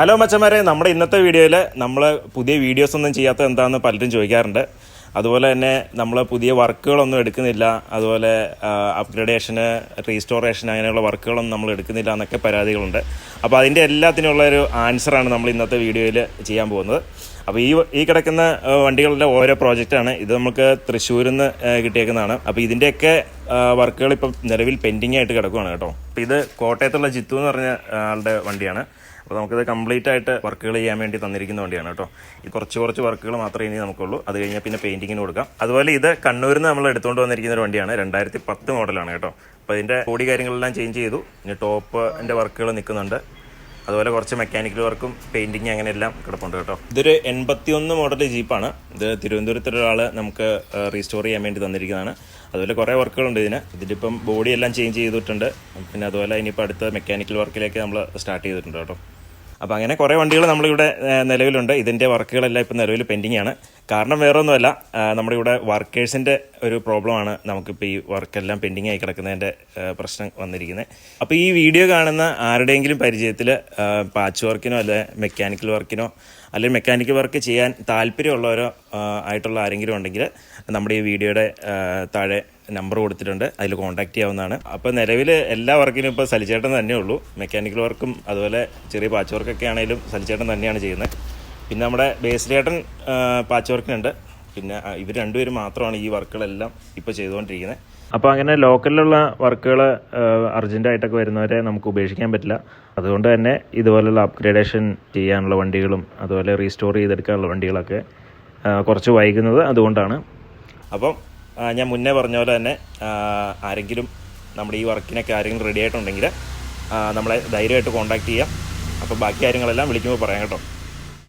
Hello മച്ചന്മാരെ നമ്മുടെ ഇന്നത്തെ വീഡിയോയിൽ നമ്മൾ പുതിയ വീഡിയോസ് ഒന്നും ചെയ്യാത്ത എന്താണെന്ന് പലരും ചോദിക്കാറുണ്ട്. അതുപോലെ തന്നെ നമ്മൾ പുതിയ വർക്കുകളൊന്നും എടുക്കുന്നില്ല. അതുപോലെ അപ്ഗ്രഡേഷന് റീസ്റ്റോറേഷൻ അങ്ങനെയുള്ള വർക്കുകളൊന്നും നമ്മൾ എടുക്കുന്നില്ല എന്നൊക്കെ പരാതികളുണ്ട്. അപ്പോൾ അതിന്റെ എല്ലാത്തിനുള്ള ഒരു ആൻസറാണ് നമ്മൾ ഇന്നത്തെ വീഡിയോയിൽ ചെയ്യാൻ പോകുന്നത്. അപ്പോൾ ഈ ഈ കിടക്കുന്ന വണ്ടികളുടെ ഓരോ പ്രോജക്റ്റാണ് ഇത് നമുക്ക് തൃശ്ശൂരിൽ നിന്ന് കിട്ടിയേക്കുന്നതാണ്. അപ്പോൾ ഇതിന്റെയൊക്കെ വർക്കുകൾ ഇപ്പം നിലവിൽ പെൻഡിങ് ആയിട്ട് കിടക്കുകയാണ് കേട്ടോ. അപ്പോൾ ഇത് കോട്ടയത്തുള്ള ജിത്തു എന്ന് പറഞ്ഞ ആളുടെ വണ്ടിയാണ്. അപ്പോൾ നമുക്കിത് കംപ്ലീറ്റ് ആയിട്ട് വർക്കുകൾ ചെയ്യാൻ വേണ്ടി തന്നിരിക്കുന്ന വണ്ടിയാണ് കേട്ടോ. ഈ കുറച്ച് കുറച്ച് വർക്കുകൾ മാത്രമേ ഇനി നമുക്കുള്ളൂ. അത് കഴിഞ്ഞാൽ പിന്നെ പെയിന്റിങ്ങിന് കൊടുക്കാം. അതുപോലെ ഇത് കണ്ണൂരിൽ നിന്ന് നമ്മൾ എടുത്തുകൊണ്ട് വന്നിരിക്കുന്ന ഒരു വണ്ടിയാണ്. രണ്ടായിരത്തി പത്ത് മോഡലാണ് കേട്ടോ. അപ്പോൾ ഇതിന്റെ ബോഡി കാര്യങ്ങളെല്ലാം ചേഞ്ച് ചെയ്തു. ഇനി ടോപ്പിന്റെ വർക്കുകൾ നിൽക്കുന്നുണ്ട്. അതുപോലെ കുറച്ച് മെക്കാനിക്കൽ വർക്കും പെയിന്റിങ് അങ്ങനെ എല്ലാം കിടപ്പുണ്ട് കേട്ടോ. ഇതൊരു എൺപത്തി ഒന്ന് മോഡൽ ജീപ്പാണ്. ഇത് തിരുവനന്തപുരത്തൊരു ഒരാൾ നമുക്ക് റീസ്റ്റോർ ചെയ്യാൻ വേണ്ടി തന്നിരിക്കുന്നതാണ്. അതുപോലെ കുറേ വർക്കുകളുണ്ട് ഇതിന്. ഇതിലിപ്പം ബോഡി എല്ലാം ചേഞ്ച് ചെയ്തിട്ടുണ്ട്. പിന്നെ അതുപോലെ ഇനിയിപ്പോൾ അടുത്ത മെക്കാനിക്കൽ വർക്കിലേക്ക് നമ്മൾ സ്റ്റാർട്ട് ചെയ്തിട്ടുണ്ട് കേട്ടോ. അപ്പോൾ അങ്ങനെ കുറേ വണ്ടികൾ നമ്മളിവിടെ നിലവിലുണ്ട്. ഇതിന്റെ വർക്കുകളെല്ലാം ഇപ്പോൾ നിലവിൽ പെൻഡിങ് ആണ് കാരണം വേറെ ഒന്നുമല്ല നമ്മുടെ ഇവിടെ വർക്കേഴ്സിന്റെ ഒരു പ്രോബ്ലമാണ് നമുക്കിപ്പോൾ ഈ വർക്കെല്ലാം പെൻഡിങ് ആയി കിടക്കുന്നതിന്റെ പ്രശ്നം വന്നിരിക്കുന്നത് അപ്പോൾ ഈ വീഡിയോ കാണുന്ന ആരുടെയെങ്കിലും പരിചയത്തിൽ പാച്ച് വർക്കിനോ അല്ലെ മെക്കാനിക്കൽ വർക്കിനോ അല്ലെങ്കിൽ മെക്കാനിക്കൽ വർക്ക് ചെയ്യാൻ താല്പര്യമുള്ളവരോ ആയിട്ടുള്ള ആരെങ്കിലും ഉണ്ടെങ്കിൽ നമ്മുടെ ഈ വീഡിയോയുടെ താഴെ നമ്പർ കൊടുത്തിട്ടുണ്ട്. അതിൽ കോൺടാക്ട് ചെയ്യാവുന്നതാണ്. അപ്പോൾ നിലവിൽ എല്ലാ വർക്കിനും ഇപ്പോൾ സലിച്ചേട്ടൻ തന്നെ ഉള്ളൂ. മെക്കാനിക്കൽ വർക്കും അതുപോലെ ചെറിയ പാച്ച് വർക്കൊക്കെ ആണെങ്കിലും സലിച്ചേട്ടൻ തന്നെയാണ് ചെയ്യുന്നത്. പിന്നെ നമ്മുടെ ബേസിലേട്ടൻ പാച്ച് വർക്കിനുണ്ട് പിന്നെ ഇവർ രണ്ടുപേരും മാത്രമാണ് ഈ വർക്കുകളെല്ലാം ഇപ്പോൾ ചെയ്തുകൊണ്ടിരിക്കുന്നത്. അപ്പോൾ അങ്ങനെ ലോക്കലിലുള്ള വർക്കുകൾ അർജന്റായിട്ടൊക്കെ വരുന്നവരെ നമുക്ക് ഉപേക്ഷിക്കാൻ പറ്റില്ല. അതുകൊണ്ട് തന്നെ ഇതുപോലുള്ള അപ്ഗ്രേഡേഷൻ ചെയ്യാനുള്ള വണ്ടികളും അതുപോലെ റീസ്റ്റോർ ചെയ്തെടുക്കാനുള്ള വണ്ടികളൊക്കെ കുറച്ച് വൈകുന്നത് അതുകൊണ്ടാണ്. അപ്പം ഞാൻ മുന്നേ പറഞ്ഞ പോലെ തന്നെ ആരെങ്കിലും നമ്മുടെ ഈ വർക്കിനൊക്കെ ആരെങ്കിലും റെഡി ആയിട്ടുണ്ടെങ്കിൽ നമ്മളെ ധൈര്യമായിട്ട് കോൺടാക്ട് ചെയ്യാം. അപ്പോൾ ബാക്കി കാര്യങ്ങളെല്ലാം വിളിക്കുമ്പോൾ പറയാം കേട്ടോ.